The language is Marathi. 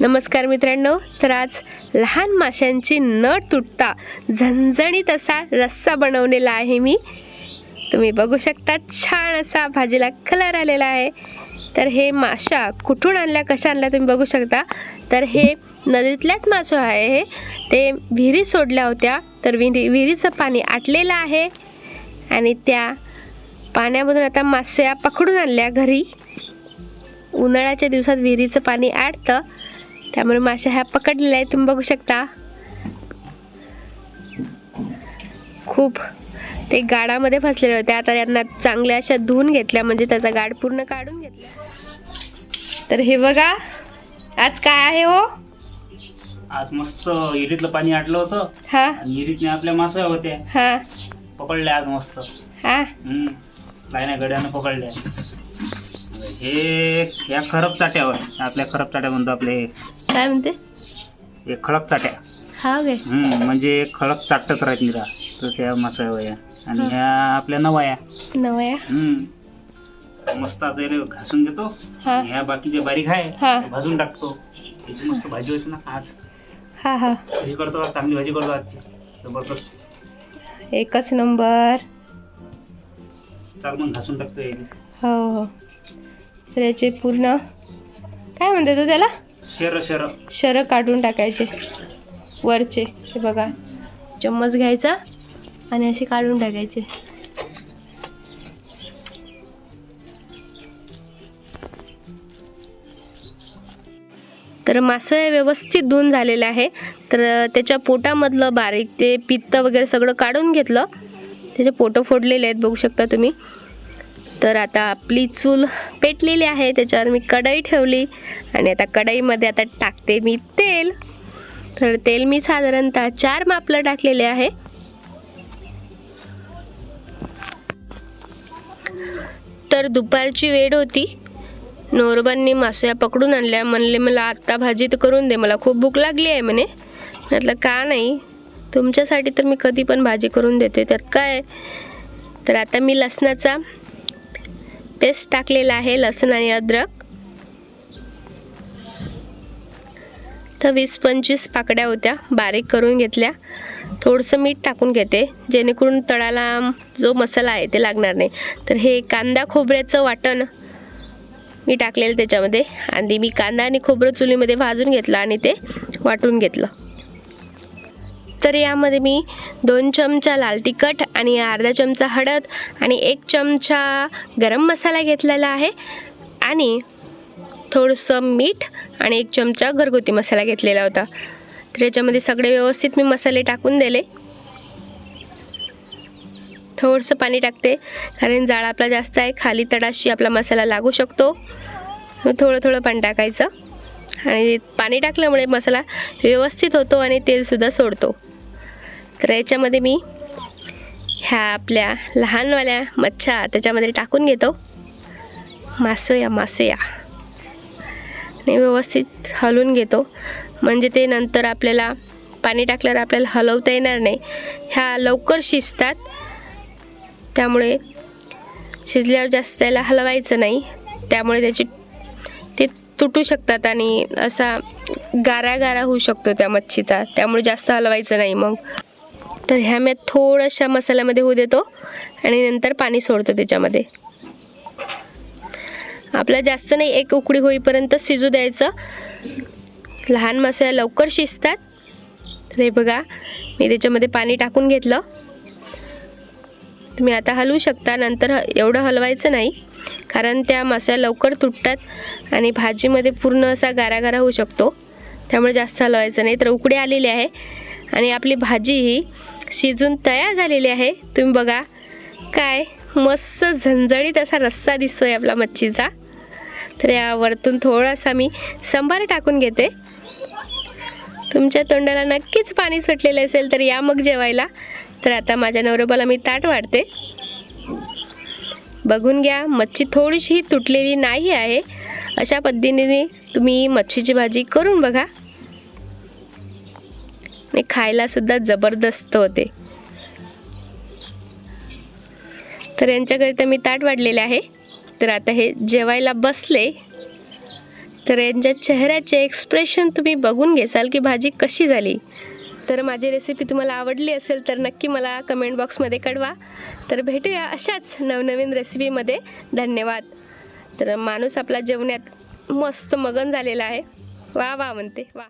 नमस्कार मित्रांनो तर आज लहान माशांची न तुटता झणझणीत असा रस्सा बनवलेला आहे मी. तुम्ही बघू शकता छान असा भाजीला कलर आलेला आहे. तर हे माशा कुठून आणल्या कशा आणल्या तुम्ही बघू शकता. तर हे नदीतल्याच मासो आहे हे. ते विहिरीत सोडल्या होत्या तर विहिरी विहिरीचं पाणी आटलेलं आहे. आणि त्या पाण्यामधून आता माश्या पकडून आणल्या घरी. उन्हाळ्याच्या दिवसात विहिरीचं पाणी आटतं त्यामुळे माश्या ह्या पकडलेल्या आहेत. तुम्ही बघू शकता. खूप ते गाडामध्ये फसलेले होते. आता यांना चांगल्या अशा धुवून घेतल्या. म्हणजे त्याचा गाड पूर्ण काढून घेतला. तर हे बघा. आज काय आहे हो? आज मस्त विहिरीतलं पाणी आटलं होतं. हा. विहिरीतने आपल्या मासोया होत्या. हा. पकडल्या आज मस्त. हा. हम्म. लाईना गड्यानं पकडल्या. हे या खरप चाट्यावर आपल्या खरप चाट्या म्हणतो आपले काय म्हणते? हे खडक चाट्या. हा हम्म म्हणजे खडक चाटतच राहत निरा तर त्या मासोया वया. आणि ह्या आपल्या नवाया. नवया? हम्म. मस्त आता याला घासून घेतो. हा. आणि ह्या बाकीचे बारीक आहे हा. भाजून टाकतो. त्याची मस्त भाजी होती ना आज. हा हा. भाजी करतो आज, चांगली भाजी करतो आजची. जबरदस्त. एकच नंबर. चाल मग घासून टाकतो याला. हो हो. तर याचे पूर्ण. काय म्हणते तू त्याला? शेर शेर. शर काढून टाकायचे. वरचे हे बघा. चम्मच घ्यायचा आणि असे काढून टाकायचे. तर मासोळ्या व्यवस्थित धुवून झालेलं आहे. तर त्याच्या पोटामधलं बारीक ते पित्त वगैरे सगळं काढून घेतलं. त्याचे पोटं फोडलेले आहेत बघू शकता तुम्ही. तर आता आपली चूल पेटलेली आहे त्याच्यावर मी कढई ठेवली. आणि आता कढईमध्ये आता टाकते मी तेल. तर तेल मी साधारणतः चार मापलं टाकलेले आहे. तर दुपारची वेळ होती. नोरबांनी मास्या पकडून आणल्या. म्हणले मला आत्ता भाजी तर करून दे. मला खूप भूक लागली आहे म्हणे. म्हटलं का नाही? तुमच्यासाठी तर मी कधी पण भाजी करून देते. त्यात काय तर आता मी लसणाचा पेस्ट टाकलेला आहे लसूण आणि अद्रक. तर वीस पंचवीस पाकड्या होत्या बारीक करून घेतल्या. थोडंसं मीठ टाकून घेते जेणेकरून तळाला जो मसाला आहे ते लागणार नाही. तर हे कांदा खोबऱ्याचं वाटण मी टाकलेलं त्याच्यामध्ये. आणि मी कांदा आणि खोबरं चुलीमध्ये भाजून घेतलं आणि ते वाटून घेतलं. तर यामध्ये मी दोन चमचा लाल तिखट आणि अर्धा चमचा हळद आणि एक चमचा गरम मसाला घेतलेला आहे. आणि थोडंसं मीठ आणि एक चमचा घरगुती मसाला घेतलेला होता. तर याच्यामध्ये सगळे व्यवस्थित मी मसाले टाकून दिले. थोडंसं पाणी टाकते कारण जाळ आपला जास्त आहे. खाली तडाशी आपला मसाला लागू शकतो. थोडं थोडं पाणी टाकायचं. आणि पाणी टाकल्यामुळे मसाला व्यवस्थित होतो आणि तेलसुद्धा सोडतो. तर याच्यामध्ये मी ह्या आपल्या लहानवाल्या मच्छा त्याच्यामध्ये टाकून घेतो. मासोया मासोया. आणि व्यवस्थित हलवून घेतो. म्हणजे ते नंतर आपल्याला पाणी टाकल्यावर आपल्याला हलवता येणार नाही. ह्या लवकर शिजतात. त्यामुळे शिजल्यावर जास्त त्याला हलवायचं नाही. त्यामुळे त्याची ते तुटू शकतात आणि असा गारा गारा होऊ शकतो त्या मच्छीचा. त्यामुळे जास्त हलवायचं नाही मग. तर ह्या मी थोड्याशा मसाल्यामध्ये होऊ देतो आणि नंतर पाणी सोडतो त्याच्यामध्ये. आपला जास्त नाही एक उकडी होईपर्यंत शिजू द्यायचं. लहान मसाला लवकर शिजतात. तर हे बघा मी त्याच्यामध्ये पाणी टाकून घेतलं. तुम्ही आता हलवू शकता नंतर ह- एवढं हलवायचं नाही. कारण त्या मसाला लवकर तुटतात आणि भाजीमध्ये पूर्ण असा गारा गारा होऊ शकतो. त्यामुळे जास्त हलवायचं नाही. तर उकडी आलेली आहे आणि आपली भाजी ही शिजून तयार झालेली आहे. तुम्ही बघा काय मस्त झणझणीत असा रस्सा दिसतोय आपला मच्छीचा. तर यावरतून थोडासा मी संभार टाकून घेते. तुमच्या तोंडाला नक्कीच पाणी सुटलेलं असेल तर या मग जेवायला. तर आता माझ्या नवरोबाला मी ताट वाढते. बघून घ्या मच्छी थोडीशी तुटलेली नाही आहे. अशा पद्धतीने तुम्ही मच्छीची भाजी करून बघा. आणि खायला सुद्धा जबरदस्त होते. तर यांच्याकरिता मी ताट वाढलेले आहे. तर आता हे जेवायला बसले. तर यांच्या चेहऱ्याचे एक्सप्रेशन तुम्ही बघून घेसाल की भाजी कशी झाली. तर माझी रेसिपी तुम्हाला आवडली असेल तर नक्की मला कमेंट बॉक्समध्ये कळवा. तर भेटूया अशाच नवनवीन रेसिपीमध्ये धन्यवाद. तर माणूस आपला जेवण्यात मस्त मगन झालेला आहे. वा वा म्हणते. वा.